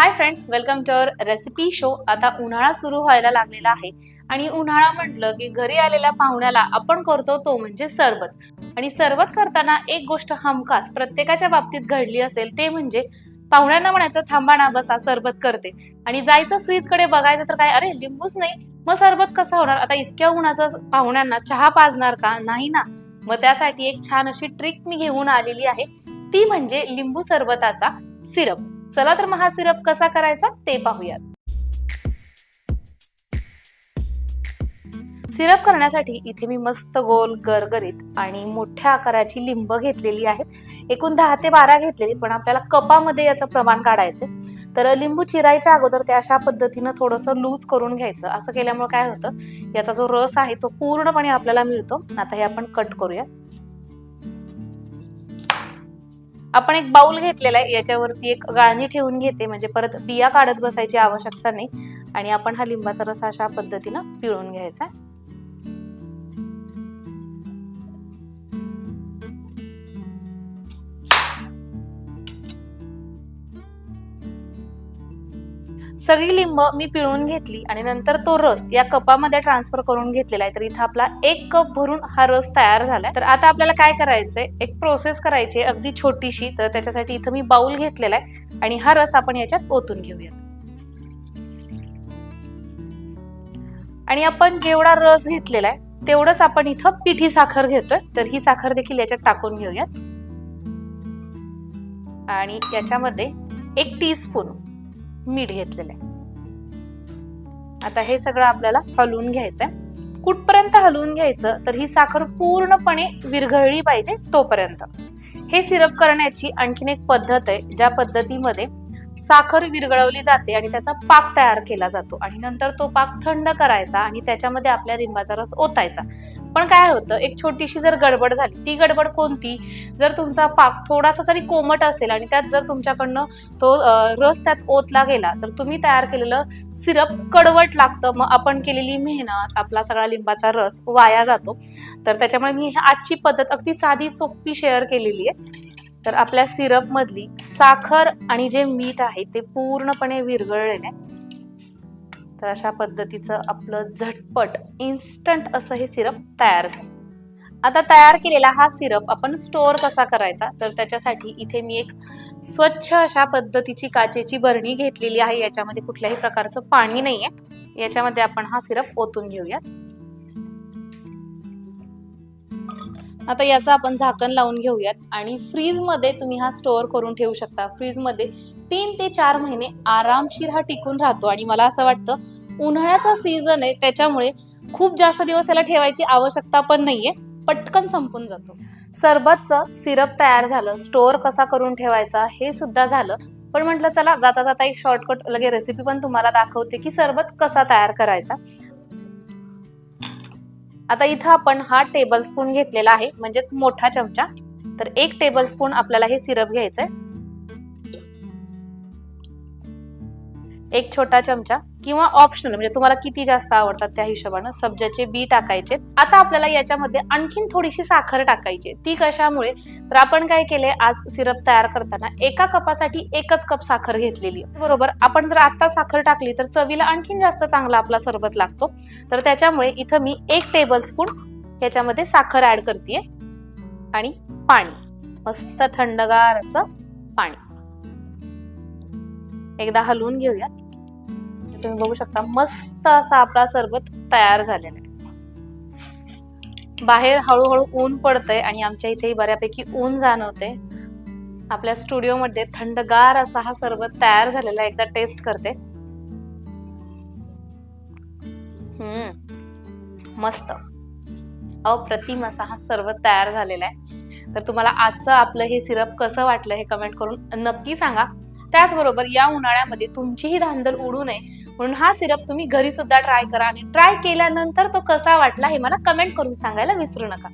Hi friends welcome to our recipe show आता उन्हाळा सुरू व्हायला लागलेला आहे. आणि उन्हाळा म्हटलं की घरी आलेल्या पाहुण्याला आपण करतो तो म्हणजे सरबत. आणि सरबत करताना एक गोष्ट हमखास प्रत्येकाच्या बाबतीत घडली असेल ते म्हणजे पाहुण्यांना म्हणायचं थांबा ना बसा सरबत करते. आणि जायचं फ्रीजकडे बघायचं तर काय अरे लिंबूच नाही. मग सरबत कसं होणार? आता इतक्या उन्हाचं पाहुण्यांना चहा पाजणार का? नाही ना. मग त्यासाठी एक छान अशी ट्रिक मी घेऊन आलेली आहे. ती म्हणजे लिंबू सरबताचा सिरप चला तर मग हा सिरप कसा करायचा ते पाहूयात. सिरप करण्यासाठी इथे मी मस्त गोल गरगरीत आणि मोठ्या आकाराची लिंब घेतलेली आहेत. एकूण दहा ते बारा घेतलेली पण आपल्याला कपामध्ये याचं प्रमाण काढायचं तर लिंबू चिरायच्या अगोदर ते अशा पद्धतीनं थोडंसं लूज करून घ्यायचं. असं केल्यामुळे काय होतं याचा जो रस आहे तो पूर्णपणे आपल्याला मिळतो. आता हे आपण कट करूया आपण एक बाउल घेतलेला आहे याच्यावरती एक गाळणी ठेवून घेते म्हणजे परत बिया काढत बसायची आवश्यकता नाही. आणि आपण हा लिंबाचा रस अशा पद्धतीनं पिळून घ्यायचा सगळी लिंब मी पिळून घेतली आणि नंतर तो रस या कपामध्ये ट्रान्सफर करून घेतलेला आहे. तर इथं आपला एक कप भरून हा रस तयार झालाय. तर आता आपल्याला काय करायचंय? एक प्रोसेस करायची आहे अगदी छोटीशी. तर त्याच्यासाठी इथं मी बाउल घेतलेला आहे आणि हा रस आपण याच्यात ओतून घेऊयात. आणि आपण जेवढा रस घेतलेला आहे तेवढंच आपण इथं पिठी साखर घेतोय. तर ही साखर देखील याच्यात टाकून घेऊयात. आणि याच्यामध्ये एक टीस्पून मीठ घेतलेलं आहे. आता हे सगळं आपल्याला हलवून घ्यायचंय. कुठपर्यंत हलवून घ्यायचं तर ही साखर पूर्णपणे विरघळली पाहिजे तोपर्यंत. हे सिरप करण्याची आणखीन एक पद्धत आहे ज्या पद्धतीमध्ये साखर विरघळवली जाते आणि त्याचा पाक तयार केला जातो. आणि नंतर तो पाक थंड करायचा आणि त्याच्यामध्ये आपल्या लिंबाचा रस ओतायचा. पण काय होतं एक छोटीशी जर गडबड झाली ती गडबड कोणती? जर तुमचा पाक थोडासा जरी कोमट असेल आणि त्यात जर तुमच्याकडनं तो रस त्यात ओतला गेला तर तुम्ही तयार केलेलं सिरप कडवट लागतं. मग आपण केलेली मेहनत आपला सगळा लिंबाचा रस वाया जातो. तर त्याच्यामुळे मी आजची पद्धत अगदी साधी सोपी शेअर केलेली आहे. तर आपल्या सिरप मधली साखर आणि जे मीठ आहे ते पूर्णपणे विरघळलेलं. आहे तर अशा पद्धतीचं आपलं झटपट इन्स्टंट असं हे सिरप तयार झालं. आता तयार केलेला हा सिरप आपण स्टोअर कसा करायचा? तर त्याच्यासाठी इथे मी एक स्वच्छ अशा पद्धतीची काचेची बरणी घेतलेली आहे. याच्यामध्ये कुठल्याही प्रकारचं पाणी नाहीये. याच्यामध्ये आपण हा सिरप ओतून घेऊयात. आता याचं आपण झाकण लावून घेऊयात. आणि फ्रीजमध्ये तुम्ही हा स्टोअर करून ठेवू शकता. फ्रीजमध्ये तीन ते चार महिने आरामशीर हा टिकून राहतो. आणि मला असं वाटतं उन्हाळ्याचा सीझन आहे त्याच्यामुळे खूप जास्त दिवस याला ठेवायची आवश्यकता पण नाहीये. पटकन संपून जातो. सरबतचं सिरप तयार झालं. स्टोअर कसा करून ठेवायचा हे सुद्धा झालं. पण म्हटलं चला जाता जाता एक शॉर्टकट लगे रेसिपी पण तुम्हाला दाखवते की सरबत कसा तयार करायचा. आता इथं आपण हा टेबल स्पून घेतलेला आहे म्हणजेच मोठा चमचा. तर एक टेबल स्पून आपल्याला हे सिरप घ्यायचंय. एक छोटा चमचा किंवा ऑप्शनल म्हणजे तुम्हाला किती जास्त आवडतात त्या हिशोबानं सब्जाचे बी टाकायचे. आता आपल्याला याच्यामध्ये आणखीन थोडीशी साखर टाकायची. ती कशामुळे? तर आपण काय केले आज सिरप तयार करताना एका कपासाठी एकच कप साखर घेतलेली आहे. बरोबर? आपण जर आता साखर टाकली तर चवीला आणखीन जास्त चांगला आपला सरबत लागतो. तर त्याच्यामुळे इथं मी एक टेबल स्पून याच्यामध्ये साखर ऍड करते आणि पाणी. मस्त थंडगार असं पाणी. एकदा हलवून घेऊयात. तुम्ही बघू शकता मस्त असा आपला सरबत तयार झालेला आहे. बाहेर हळूहळू ऊन पडतंय आणि आमच्या इथेही बऱ्यापैकी ऊन जाणवते आपल्या स्टुडिओमध्ये थंडगार असा हा सरबत तयार झालेला आहे एकदा टेस्ट करते. हम्म मस्त. अप्रतिम असा हा सरबत तयार झालेला आहे. तर तुम्हाला आजचं आपलं हे सिरप कसं वाटलं हे कमेंट करून नक्की सांगा. त्याचबरोबर या उन्हाळ्यामध्ये तुमचीही धांदल उडू नये. म्हणून हा सिरप तुम्ही घरी सुद्धा ट्राय करा आणि ट्राय केल्यानंतर तो कसा वाटला हे मला कमेंट करून सांगायला विसरू नका.